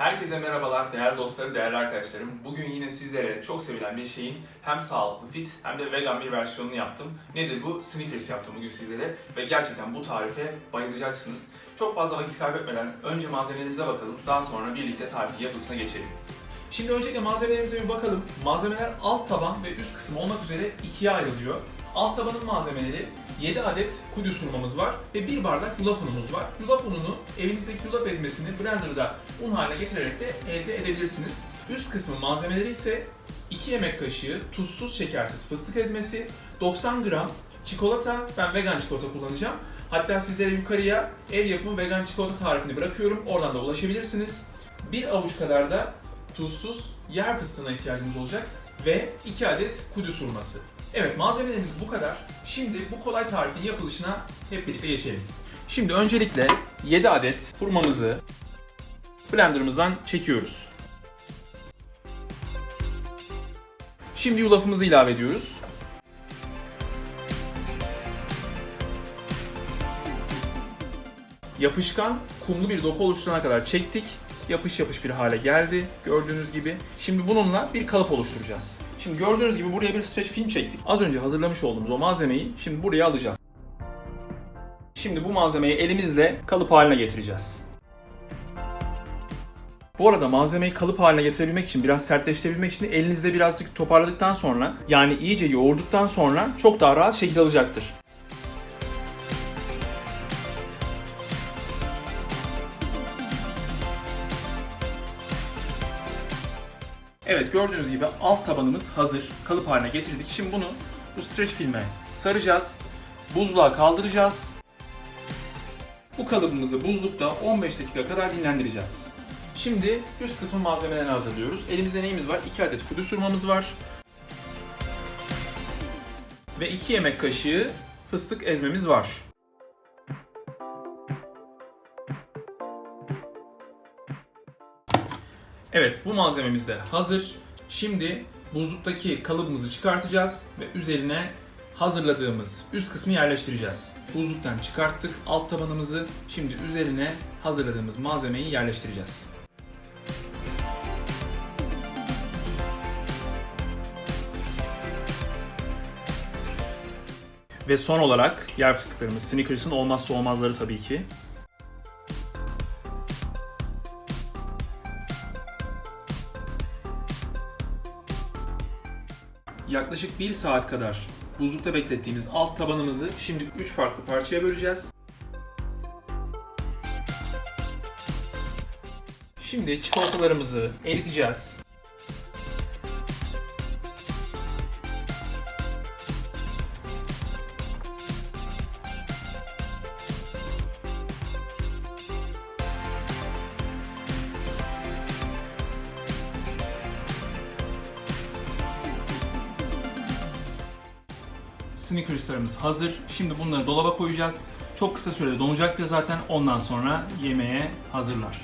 Herkese merhabalar değerli dostlarım, değerli arkadaşlarım. Bugün yine sizlere çok sevilen bir şeyin hem sağlıklı, fit hem de vegan bir versiyonunu yaptım. Nedir bu? Snickers yaptım bugün sizlere ve gerçekten bu tarife bayılacaksınız. Çok fazla vakit kaybetmeden önce malzemelerimize bakalım, daha sonra birlikte tarifin yapılışına geçelim. Şimdi öncelikle malzemelerimize bir bakalım. Malzemeler alt taban ve üst kısım olmak üzere ikiye ayrılıyor. Alt tabanın malzemeleri 7 adet kudüs unumuz var ve 1 bardak yulaf unumuz var. Yulaf ununu evinizdeki yulaf ezmesini blenderda un haline getirerek de elde edebilirsiniz. Üst kısmın malzemeleri ise 2 yemek kaşığı tuzsuz şekersiz fıstık ezmesi, 90 gram çikolata, ben vegan çikolata kullanacağım. Hatta sizlere yukarıya ev yapımı vegan çikolata tarifini bırakıyorum. Oradan da ulaşabilirsiniz. Bir avuç kadar da tuzsuz yer fıstığına ihtiyacımız olacak ve 2 adet kudüs hurması. Evet malzemelerimiz bu kadar. Şimdi bu kolay tarifin yapılışına hep birlikte geçelim. Şimdi öncelikle 7 adet hurmamızı blenderımızdan çekiyoruz. Şimdi yulafımızı ilave ediyoruz. Yapışkan, kumlu bir doku oluşturana kadar çektik. Yapış yapış bir hale geldi gördüğünüz gibi. Şimdi bununla bir kalıp oluşturacağız. Şimdi gördüğünüz gibi buraya bir streç film çektik. Az önce hazırlamış olduğumuz o malzemeyi şimdi buraya alacağız. Şimdi bu malzemeyi elimizle kalıp haline getireceğiz. Bu arada malzemeyi kalıp haline getirebilmek için, biraz sertleştirebilmek için de elinizde birazcık toparladıktan sonra, yani iyice yoğurduktan sonra çok daha rahat şekil alacaktır. Evet gördüğünüz gibi alt tabanımız hazır. Kalıp haline getirdik. Şimdi bunu bu streç filme saracağız. Buzluğa kaldıracağız. Bu kalıbımızı buzlukta 15 dakika kadar dinlendireceğiz. Şimdi üst kısmın malzemelerini hazırlıyoruz. Elimizde neyimiz var? 2 adet kudüs hurmamız var. Ve 2 yemek kaşığı fıstık ezmemiz var. Evet bu malzememiz de hazır. Şimdi buzluktaki kalıbımızı çıkartacağız ve üzerine hazırladığımız üst kısmı yerleştireceğiz. Buzluktan çıkarttık alt tabanımızı. Şimdi üzerine hazırladığımız malzemeyi yerleştireceğiz. Ve son olarak yer fıstıklarımız Snickers'ın olmazsa olmazları tabii ki. Yaklaşık 1 saat kadar buzlukta beklettiğimiz alt tabanımızı şimdi 3 farklı parçaya böleceğiz. Şimdi çikolatalarımızı eriteceğiz. Snickers'larımız hazır. Şimdi bunları dolaba koyacağız. Çok kısa sürede donacaktır zaten. Ondan sonra yemeğe hazırlar.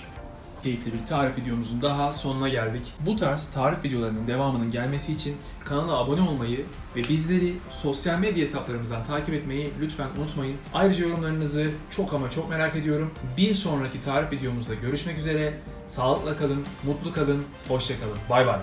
Keyifli bir tarif videomuzun daha sonuna geldik. Bu tarz tarif videolarının devamının gelmesi için kanala abone olmayı ve bizleri sosyal medya hesaplarımızdan takip etmeyi lütfen unutmayın. Ayrıca yorumlarınızı çok ama çok merak ediyorum. Bir sonraki tarif videomuzda görüşmek üzere. Sağlıkla kalın, mutlu kalın, hoşça kalın. Bay bay.